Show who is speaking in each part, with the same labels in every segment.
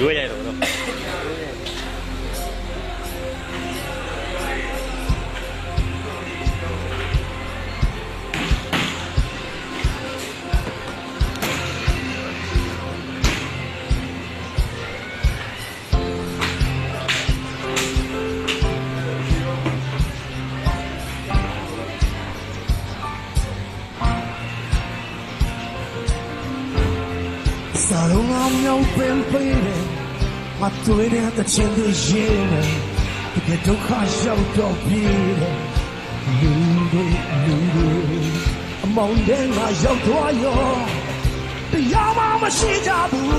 Speaker 1: ရွေးရတယ်တော့
Speaker 2: စာလုံးအောင်မြောက်ပင်ပေးတယ်မတွေ့တဲ့တချင်တွေရေးတယ်တကယ်ဒုက္ခရောက်တော့ပြေးတယ်လူတွေလူတွေအမောင်တဲ့ငါရောက်သွားရောတရားမှမရှိကြဘူး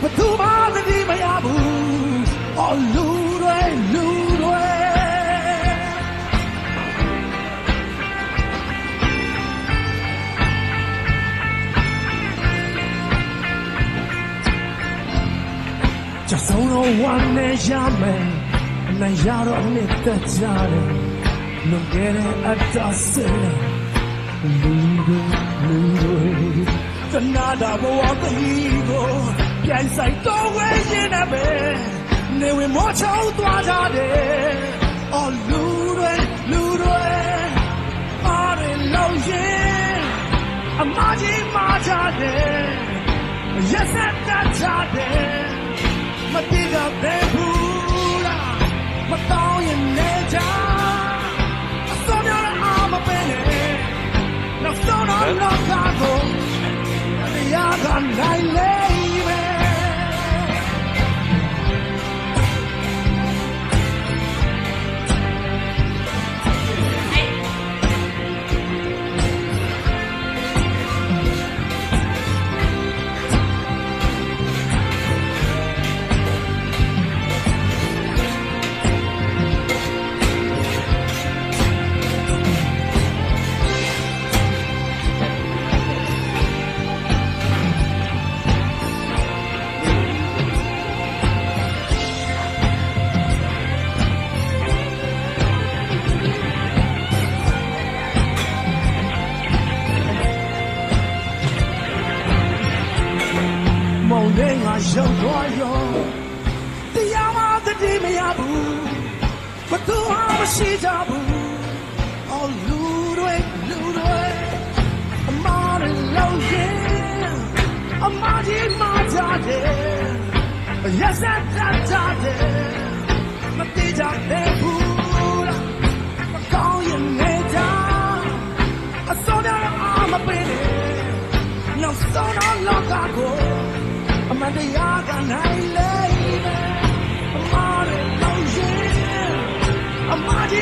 Speaker 2: ဘသူမှသတိမရဘူးအော်လူတွေလူ ဝမ်းနဲ့ရမယ်အနိုင်ရတော့နှစ်သက်ကြတယ်လွန်ခဲ့တဲ့အတဆယ်လူတွေလူတွေသနာတာဘဝတဟီကိုပြန်ဆိုင်တော့ဝဲရင်နဲ့ပဲနေဝင်မောချောင်းသွားကြတယ်အော်လူတွေလူတွေအားရလို့ရင်အမကြီးမာကြတယ်ရက်ဆက်တတ်ကြတယ် မတိကဘယ်ဘူးလားမတောင်းရင်နေကြအစောများအားမပဲနဲ့နောက်ဆုံးတော့လောကကို ဘူးဘသူမှမရှိကြဘူးအော်လူတွေလူတွေအမားတွေလောက်ရင်အမားကြီးမာကြတယ်ရက်စက်တတ်ကြတယ်မတိကြတဲ့ဘူးလားမကောင်းရင်နေကြအစောရအားမပေးနဲ့နောက်ဆုံးတော့လောကကိုအမှန်တရားကနို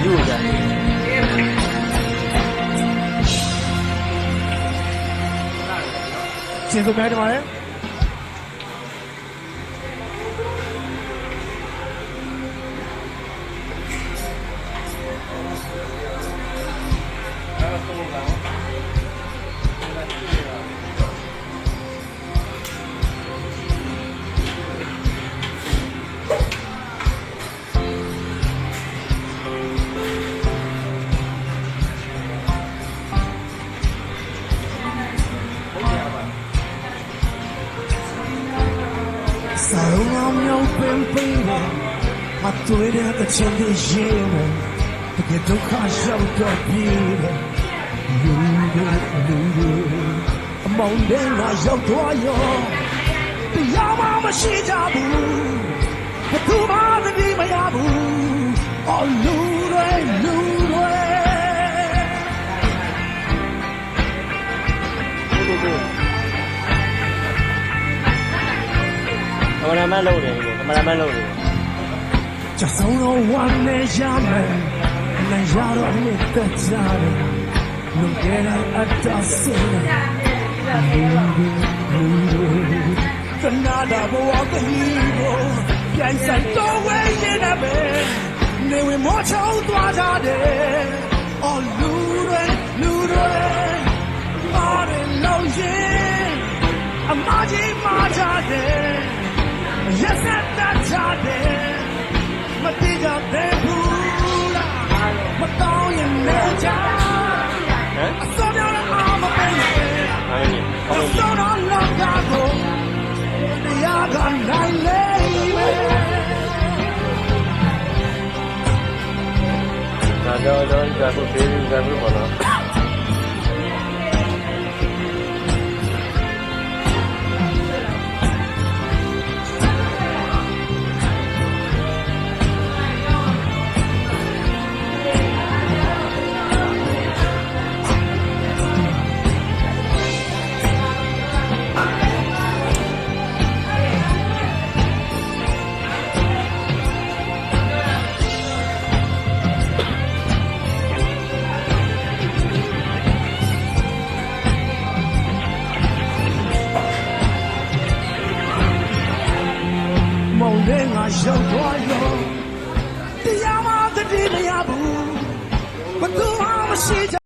Speaker 1: ဒီလူက
Speaker 2: ကျေးဇူးများတင်ပါတယ် စာလုံးအောင်မြောင်ပင်ပေးတယ်မတွေ့တဲ့တစ်ချက်လေးရှိတယ်တကယ်ဒုက္ခရောက်တော့ပြီတယ်လူတွေလူတွေအမောင်းတဲ့ငါရောက်သွားရောတရားမှမရှိကြဘူးဘသူမှ
Speaker 1: သတိမရ
Speaker 2: ဘူးအော်လူတွေလူတွေ
Speaker 1: မန်လုပ်နေတယ်ကမရာမန်လုပ်နေတယ်
Speaker 2: Just so no one may yaman. And I yard on it the time. No get out at the scene. The nada walk the hero. Yes, I go away in a bed. They will march out what I did. Oh, ဒါတော့တော့ဒါကို ရောက်သွား
Speaker 1: ရောတ
Speaker 2: ရား
Speaker 1: မှတည်မရဘူးဘသူ
Speaker 2: မှမရှိ